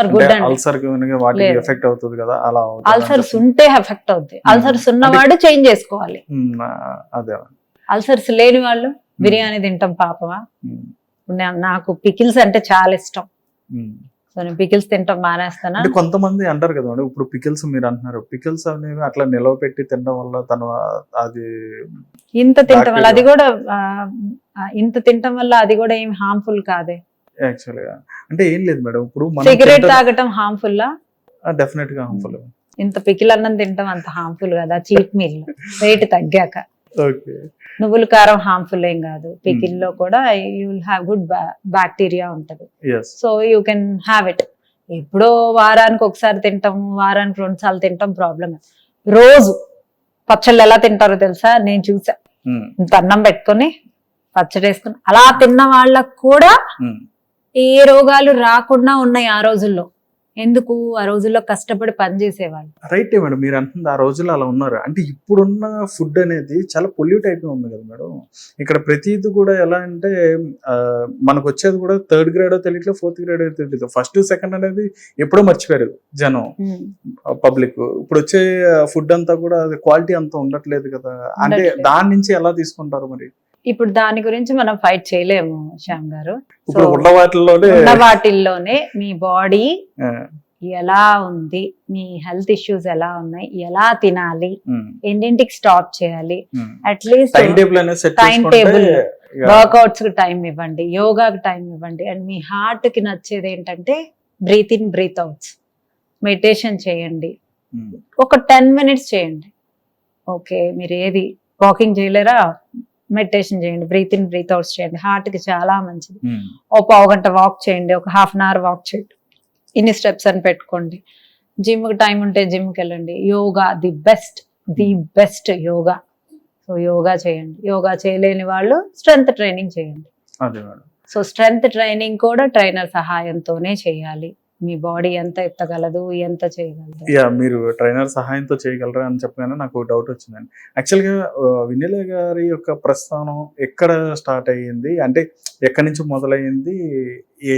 Are good అండి. Ulcer వాటికి. Effect అవుతుంది కదా అలా అల్సర్స్. ఉంటే ఎఫెక్ట్ అవుద్ది. అల్సర్స్ ఉన్నవాడు చేంజ్ చేసుకోవాలి. అదే. అల్సర్స్ లేని వాళ్ళు బిర్యానీ తింటాం పాపమా? నాకు పికిల్స్ అంటే చాలా ఇష్టం. సో నేను పికిల్స్ తింటాం మానేస్తానా? అంటే కొంతమంది అంటారు కదా మేడం ఇప్పుడు పికిల్స్ మీరు అంటున్నారు. పికిల్స్ అనేవి అట్లా నిలవ పెట్టి తినడం వల్ల తను అది ఇంత తింటాం వల్ల. అది కూడా ఇంత తింటాం వల్ల అది కూడా ఏం హార్మ్ఫుల్ కాదే? యాక్చువల్గా. అంటే ఏం లేదు మేడం ఇప్పుడు సిగరెట్ తాగటం హార్మ్ఫుల్ డెఫినెట్గా హార్మ్ఫుల్ ఇంత పికిల్ అన్నం తింటాం అంత హార్మ్ఫుల్ కదా చీట్ మీల్ వెయిట్ తగ్గాక. నువ్వుల కారం హార్మ్ఫుల్ ఏం కాదు. పికిల్లో కూడా you will have good bacteria ఉంటది. So you can have it ఎప్పుడో వారానికి ఒకసారి తింటాం వారానికి రెండు సార్లు తింటాం ప్రాబ్లం రోజు పచ్చళ్ళు ఎలా తింటారో తెలుసా? నేను చూసా. ఇంత అన్నం పెట్టుకొని పచ్చడి వేసుకొని అలా తిన్న వాళ్ళకు కూడా ఏ రోగాలు రాకుండా ఉన్నాయి ఆ రోజుల్లో? ఎందుకు ఆ రోజుల్లో కష్టపడి పని చేసేవాళ్ళు? రైట్ మేడం మీరు అంటుంది ఆ రోజుల్లో అలా ఉన్నారు. అంటే ఇప్పుడున్న ఫుడ్ అనేది చాలా పొల్యూట్ అయిపోయి ఉంది కదా మేడం. ఇక్కడ ప్రతిది కూడా ఎలా అంటే మనకు వచ్చేది కూడా థర్డ్ గ్రేడ్ తెలియట్లేదు ఫోర్త్ గ్రేడ్ తెలియదు ఫస్ట్ సెకండ్ అనేది ఎప్పుడో మర్చిపోయారు జనం. పబ్లిక్ ఇప్పుడు వచ్చే ఫుడ్ అంతా కూడా క్వాలిటీ అంతా ఉండట్లేదు కదా. అంటే. దాని నుంచి ఎలా తీసుకుంటారు మరి? ఇప్పుడు దాని గురించి మనం ఫైట్ చేయలేము శ్యామ్ గారు. ఉన్న వాటిల్లోనే ఉన్న వాటిల్లోనే మీ బాడీ ఎలా ఉంది మీ హెల్త్ ఇష్యూస్ ఎలా ఉన్నాయి ఎలా తినాలి ఎన్నింటికి స్టాప్ చేయాలి. అట్లీస్ట్ టైం టేబుల్ వర్కౌట్స్కి టైం ఇవ్వండి యోగాకి టైం ఇవ్వండి. అండ్ మీ హార్ట్కి నచ్చేది ఏంటంటే breathe in breathe outs meditation చేయండి. ఒక టెన్ మినిట్స్ చేయండి. ఓకే మీరు ఏది వాకింగ్ చేయలేరా? మెడిటేషన్ చేయండి బ్రీత్ ఇన్ బ్రీత్ అవుట్స్ చేయండి. హార్ట్కి చాలా మంచిది. ఉమ్, ఓ పావు గంట వాక్ చేయండి ఒక హాఫ్ అన్ అవర్ వాక్ చేయండి. ఇన్ని స్టెప్స్ అని పెట్టుకోండి. జిమ్కి టైం ఉంటే జిమ్కి వెళ్ళండి. Yoga the best the best yoga so yoga చేయండి. యోగా చేయలేని వాళ్ళు స్ట్రెంగ్త్ ట్రైనింగ్ చేయండి. సో స్ట్రెంగ్త్ ట్రైనింగ్ కూడా ట్రైనర్ సహాయంతోనే చేయాలి. మీ బాడీ ఎంత ఎత్తగలదు ఎంత చేయగలదు? యా మీరు ట్రైనర్ సహాయంతో చేయగలరా అని చెప్పగానే నాకు డౌట్ వచ్చిందండి. యాక్చువల్గా వినిల గారి యొక్క ప్రస్థానం ఎక్కడ స్టార్ట్ అయ్యింది? అంటే ఎక్కడి నుంచి మొదలైంది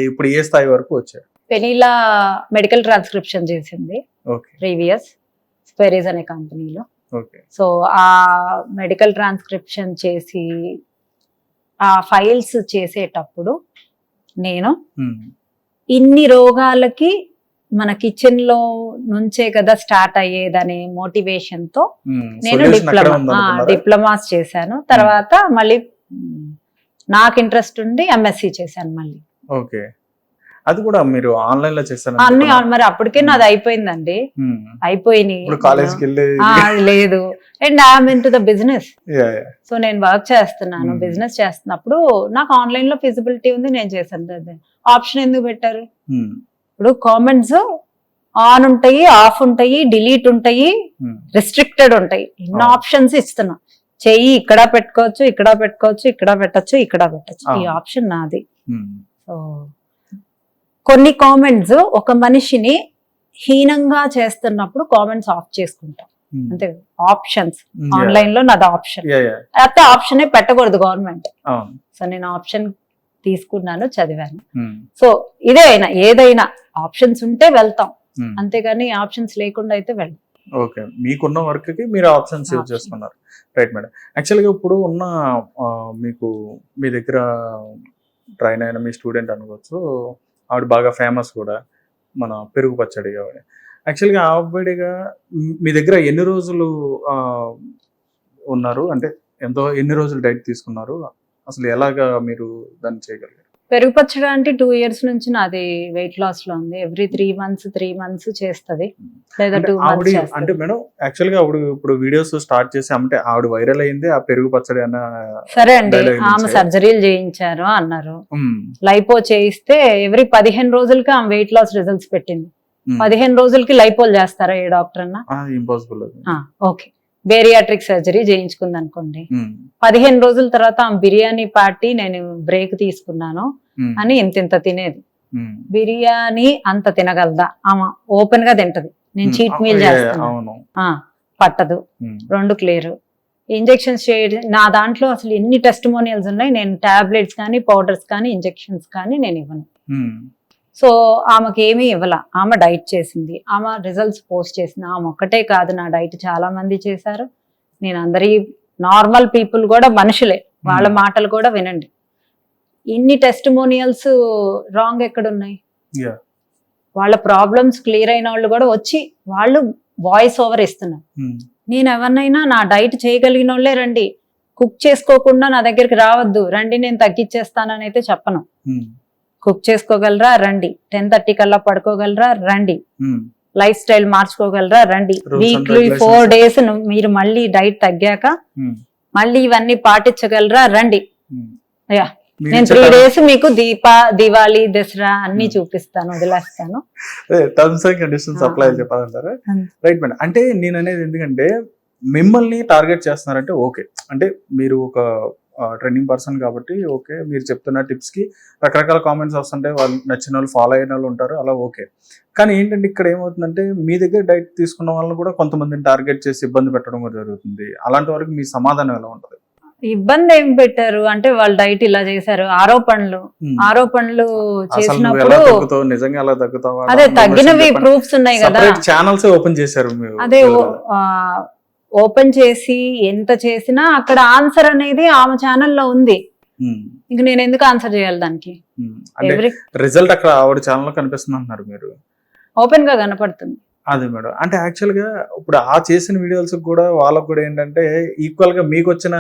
ఇప్పుడు ఏ స్థాయి వరకు వచ్చారు? పెనీలా మెడికల్ ట్రాన్స్క్రిప్షన్ చేసింది ఓకే. ప్రీవియస్ స్పెరీస్ అనే కంపెనీలో. ఓకే. సో ఆ మెడికల్ ట్రాన్స్క్రిప్షన్ చేసి ఆ ఫైల్స్ చేసేటప్పుడు నేను ఇన్ని రోగాలకి మన కిచెన్లో నుంచే కదా స్టార్ట్ అయ్యేదనే మోటివేషన్తో నేను డిప్లొమా డిప్లొమాస్ చేశాను. తర్వాత మళ్ళీ నాకు ఇంట్రెస్ట్ ఉండి ఎంఎస్సి చేశాను మళ్ళీ. ఓకే. అది కూడా మీరు ఆన్లైన్లో చేశారు అన్ని మరి అప్పటికే నాది అయిపోయిందండి. అయిపోయినాయి. లేదు. And I'm into the business. So నేను వర్క్ చేస్తున్నాను. బిజినెస్ చేస్తున్నప్పుడు నాకు ఆన్లైన్లో ఫిజిబిలిటీ ఉంది నేను చేశాను. ఆప్షన్ ఎందుకు పెట్టారు ఇప్పుడు కామెంట్స్ ఆన్ ఉంటాయి ఆఫ్ ఉంటాయి డిలీట్ ఉంటాయి. రెస్ట్రిక్టెడ్ ఉంటాయి ఎన్ని. ఆప్షన్స్ ఇస్తున్నాం చెయ్యి ఇక్కడ పెట్టుకోవచ్చు ఇక్కడ పెట్టుకోవచ్చు ఇక్కడ పెట్టచ్చు ఇక్కడ పెట్టచ్చు ఈ. ఆప్షన్ నాది. సో కొన్ని కామెంట్స్ ఒక మనిషిని హీనంగా చేస్తున్నప్పుడు కామెంట్స్ ఆఫ్ చేసుకుంటాం. అంతే ఆప్షన్స్. ఆన్లైన్లో నాది ఆప్షన్. అయితే ఆప్షనే పెట్టకూడదు గవర్నమెంట్ సో నేను ఆప్షన్ తీసుకున్నాను చదివాను. Hmm. సో ఇదే అయినా ఏదైనా ఆప్షన్స్ ఉంటే వెళ్తాం. Hmm. అంతేగాని ఆప్షన్స్ లేకుండా అయితే వెళ్ళం. ఓకే. మీకున్న వర్క్కి మీరు ఆప్షన్స్ యూజ్. చేసుకున్నారు. రైట్ మేడం యాక్చువల్గా ఇప్పుడు ఉన్న మీకు మీ దగ్గర ట్రైన్ అయిన మీ స్టూడెంట్ అనుకోవచ్చు. ఆవిడ బాగా ఫేమస్ కూడా. మన పెరుగు పచ్చడి ఆవిడ యాక్చువల్గా ఆవిడగా మీ దగ్గర ఎన్ని రోజులు ఉన్నారు? అంటే ఎంతో ఎన్ని రోజులు డైట్ తీసుకున్నారు? అసలు ఎలాగా మీరు దాన్ని చేయగలిగారు? పెరుగు పచ్చడి అంటే టూ ఇయర్స్ నుంచి నాది వెయిట్ లాస్లో ఉంది. Every three months three months చేస్తది. లేదా టూ మంత్స్ అంటే మేడం యాక్చువల్గా ఆవిడ ఇప్పుడు వీడియోస్ స్టార్ట్ చేసి అంటే ఆవిడ వైరల్ అయింది ఆ పెరుగు పచ్చడి అన్న సరే అండి ఆమె. సర్జరీలు చేయించారు అన్నారు. లైపో చేయిస్తే ఎవ్రీ పదిహేను రోజులకి ఆమె వెయిట్ లాస్ రిజల్ట్స్ పెట్టింది. పదిహేను రోజులకి లైపోల్ చేస్తారా ఏ డాక్టర్ అన్న? ఇంపాసిబుల్ ఓకే బేరియాట్రిక్ సర్జరీ చేయించుకుంది అనుకోండి పదిహేను రోజుల తర్వాత ఆమె బిర్యానీ పార్టీ నేను బ్రేక్ తీసుకున్నాను అని ఇంత ఇంత తినేది. బిర్యానీ అంత తినగలదా? ఆమె ఓపెన్గా తింటది. నేను చీట్ మీల్ చేస్తాను ఆ, పట్టదు. రెండు క్లియర్ ఇంజెక్షన్స్ చేయడం నా దాంట్లో అసలు ఎన్ని టెస్టిమోనియల్స్ ఉన్నాయి నేను టాబ్లెట్స్ కానీ పౌడర్స్ కానీ ఇంజెక్షన్స్ కానీ నేను ఇవ్వను. సో ఆమెకి ఏమీ ఇవ్వాల. ఆమె డైట్ చేసింది. ఆమె రిజల్ట్స్ పోస్ట్ చేసింది. ఆమె ఒక్కటే కాదు నా డైట్ చాలా మంది చేశారు. నేను అందరి నార్మల్ పీపుల్ కూడా మనుషులే. వాళ్ళ Hmm. మాటలు కూడా వినండి. ఇన్ని టెస్టిమోనియల్స్ రాంగ్ ఎక్కడ ఉన్నాయి Yeah. వాళ్ళ ప్రాబ్లమ్స్ క్లియర్ అయిన వాళ్ళు కూడా వచ్చి వాళ్ళు వాయిస్ ఓవర్ ఇస్తున్నారు. ఉమ్, నేను ఎవరినైనా నా డైట్ చేయగలిగిన వాళ్ళే రండి. కుక్ చేసుకోకుండా నా దగ్గరికి రావద్దు. రండి నేను తగ్గించేస్తానని అయితే చెప్పను. ఉమ్, కుక్ చేసుకోగలరా? రండి. టెన్ థర్టీ కల్లా పడుకోగలరా? రండి. లైఫ్ స్టైల్ మార్చుకోగలరా? రండి. వీక్లీ. ఫోర్ డేస్ మీరు మళ్ళీ డైట్ తగ్గాక మళ్ళీ ఇవన్నీ పాటించగలరా? రండి. మీరు నేను త్రీ డేస్ మీకు దీపా దివాళీ దసరా అన్ని. చూపిస్తాను వదిలేస్తాను. అదే టర్మ్స్ అండ్ కండిషన్స్ ఆ, అప్లై ఆ. చెప్పాలంటారా. Right madam. అంటే నేను అనేది ఎందుకంటే మిమ్మల్ని టార్గెట్ చేస్తున్నారంటే ఓకే. అంటే మీరు ఒక ట్రెండింగ్ పర్సన్ కాబట్టి ఓకే మీరు చెప్తున్న టిప్స్కి రకరకాల కామెంట్స్ వస్తుంటాయి. వాళ్ళు నచ్చిన వాళ్ళు ఫాలో అయిన వాళ్ళు ఉంటారు అలా ఓకే. కానీ ఏంటంటే ఇక్కడ ఏమవుతుందంటే మీ దగ్గర డైట్ తీసుకున్న వాళ్ళని కూడా కొంతమందిని టార్గెట్ చేసి ఇబ్బంది పెట్టడం కూడా జరుగుతుంది. అలాంటి వరకు మీ సమాధానం ఎలా ఉంటుంది? ఇబ్బంది ఏం పెట్టారు. అంటే వాళ్ళు డైట్ ఇలా చేశారు. ఆరోపణలు. ఆరోపణలు చేసినప్పుడు నిజంగా తగ్గుతావా? అదే తగ్గినవి ప్రూఫ్స్ ఉన్నాయి కదా. ఛానల్స్ ఓపెన్ చేశారు అదే ఓపెన్ చేసి ఎంత చేసినా అక్కడ ఆన్సర్ అనేది ఆమె ఛానల్లో ఉంది. ఇంక నేను ఎందుకు ఆన్సర్ చేయాలి దానికి? రిజల్ట్ అక్కడ ఆవిడ ఛానల్ కనిపిస్తుంది అంటున్నారు మీరు. ఓపెన్గా కనపడుతుంది. అదే మేడం. అంటే యాక్చువల్గా ఇప్పుడు ఆ చేసిన వీడియోస్ కూడా వాళ్ళకు కూడా ఏంటంటే ఈక్వల్గా మీకు వచ్చిన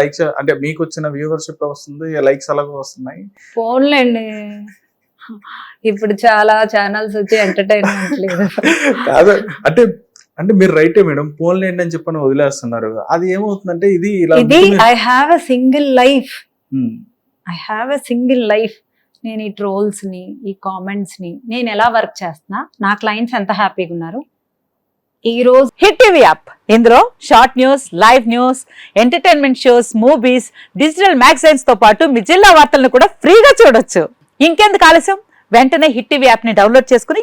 లైక్స్ అంటే మీకు వచ్చిన వ్యూవర్షిప్ వస్తుంది లైక్స్ అలాగే వస్తున్నాయి. ఫోన్లేండి ఇప్పుడు చాలా ఛానల్స్ వచ్చి ఎంటర్టైన్మెంట్ లేదు. కాదు. అంటే అంటే మీరు రైటే మేడం? ఫోన్లు ఏంటని చెప్పని వదిలేస్తున్నారు. అది ఏమవుతుందంటే ఇది ఇలా ఇది I have a single life I have a single life నేను ఈ ట్రోల్స్ని ఈ కామెంట్స్ని నేను ఎలా వర్క్ చేస్తున్నా? నా క్లయింట్స్ ఎంత హ్యాపీగా ఉన్నారు? ఈ రోజు హిట్ టీవీ యాప్ ఇందులో short news live news entertainment shows movies digital మ్యాగజైన్స్తో పాటు మీ జిల్లా వార్తలను కూడా ఫ్రీగా చూడొచ్చు. ఇంకెందుకు ఆలస్యం? వెంటనే హిట్ టీవీ యాప్ని డౌన్లోడ్ చేసుకుని